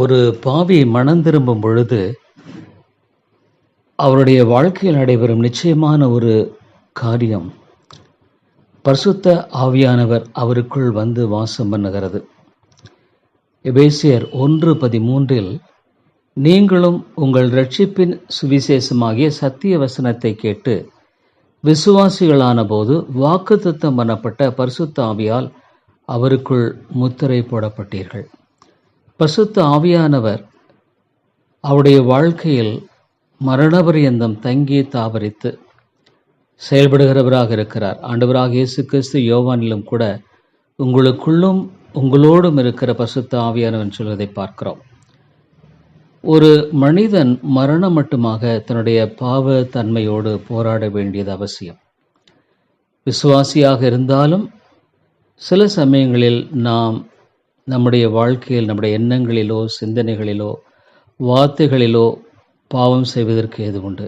ஒரு பாவி மனம் திரும்பும் பொழுது அவருடைய வாழ்க்கையில் நடைபெறும் நிச்சயமான ஒரு காரியம். பரிசுத்த ஆவியானவர் அவருக்குள் வந்து வாசம் பண்ணுகிறது. எபேசியர் ஒன்று பதிமூன்றில் நீங்களும் உங்கள் ரட்சிப்பின் சுவிசேஷமாகிய சத்திய வசனத்தை கேட்டு விசுவாசிகளான போது வாக்குத்தத்தம் பண்ணப்பட்ட பரிசுத்த ஆவியால் அவருக்குள் முத்திரை போடப்பட்டீர்கள். பசுத்த ஆவியானவர் அவருடைய வாழ்க்கையில் மரணபரியந்தம் தங்கி தாவரித்து செயல்படுகிறவராக இருக்கிறார். ஆண்டவராக இயேசு கிறிஸ்து யோவானிலும் கூட உங்களுக்குள்ளும் உங்களோடும் இருக்கிற பசுத்த ஆவியானவன் சொல்வதை பார்க்கிறோம். ஒரு மனிதன் மரணம் மட்டுமாக தன்னுடைய பாவ தன்மையோடு போராட வேண்டியது அவசியம். விசுவாசியாக இருந்தாலும் சில சமயங்களில் நாம் நம்முடைய வாழ்க்கையில் நம்முடைய எண்ணங்களிலோ சிந்தனைகளிலோ வார்த்தைகளிலோ பாவம் செய்வதற்கு ஏது உண்டு?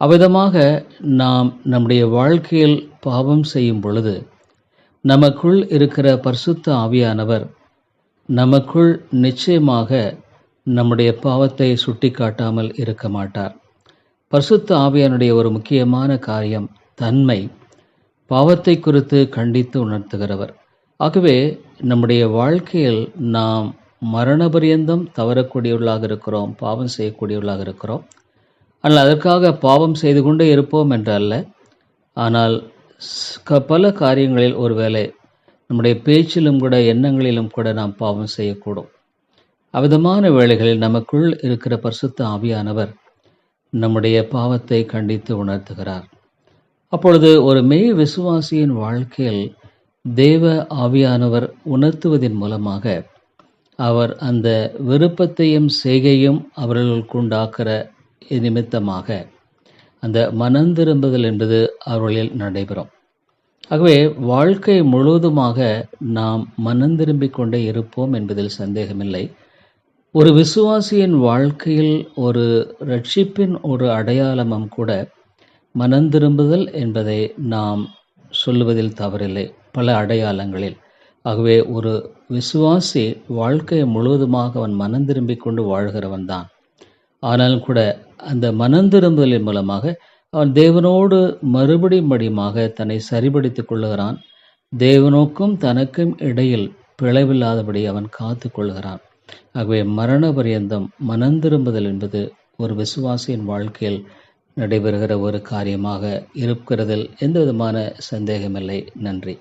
அவ்விதமாக நாம் நம்முடைய வாழ்க்கையில் பாவம் செய்யும் பொழுது நமக்குள் இருக்கிற பரிசுத்த ஆவியானவர் நமக்குள் நிச்சயமாக நம்முடைய பாவத்தை சுட்டி காட்டாமல் இருக்க மாட்டார். பரிசுத்த ஆவியானுடைய ஒரு முக்கியமான காரியம் தன்மை. பாவத்தை குறித்து கண்டித்து உணர்த்துகிறவர். ஆகவே நம்முடைய வாழ்க்கையில் நாம் மரணபரியந்தம் தவறக்கூடியவர்களாக இருக்கிறோம் பாவம் செய்யக்கூடியவர்களாக இருக்கிறோம். ஆனால் அதற்காக பாவம் செய்து கொண்டே இருப்போம் என்று அல்ல. ஆனால் பல காரியங்களில் ஒருவேளை நம்முடைய பேச்சிலும் கூட எண்ணங்களிலும் கூட நாம் பாவம் செய்யக்கூடும். அவ்விதமான வேளைகளில் நமக்குள் இருக்கிற பரிசுத்த ஆவியானவர் நம்முடைய பாவத்தை கண்டித்து உணர்த்துகிறார். அப்பொழுது ஒரு மெய் விசுவாசியின் வாழ்க்கையில் தேவ ஆவியானவர் உணர்த்துவதன் மூலமாக அவர் அந்த விருப்பத்தையும் செய்கையும் அவர்களுக்குண்டாக்குற நிமித்தமாக அந்த மனந்திரும்புதல் என்பது அவர்களில் நடைபெறும். ஆகவே வாழ்க்கை முழுவதுமாக நாம் மனந்திரும்பிக் கொண்டே இருப்போம் என்பதில் சந்தேகமில்லை. ஒரு விசுவாசியின் வாழ்க்கையில் ஒரு ரட்சிப்பின் ஒரு அடையாளமும் கூட மனந்திரும்புதல் என்பதை நாம் சொல்லுவதில் தவறில்லை. பல அடையாளங்களில். ஆகவே ஒரு விசுவாசி வாழ்க்கையை முழுவதுமாக அவன் மனம் திரும்பிக் கொண்டு வாழ்கிறவன் தான். ஆனாலும் கூட அந்த மனம் திரும்புதலின் மூலமாக அவன் தேவனோடு மறுபடி மடியுமாக தன்னை சரிபடுத்திக் கொள்ளுகிறான். தேவனோக்கும் தனக்கும் இடையில் பிளவில்லாதபடி அவன் காத்து கொள்கிறான். ஆகவே மரண பரியந்தம் மனம் திரும்புதல் என்பது ஒரு விசுவாசியின் வாழ்க்கையில் நடைபெறுகிற ஒரு காரியமாக இருக்கிறதில் எந்த விதமான சந்தேகமில்லை. நன்றி.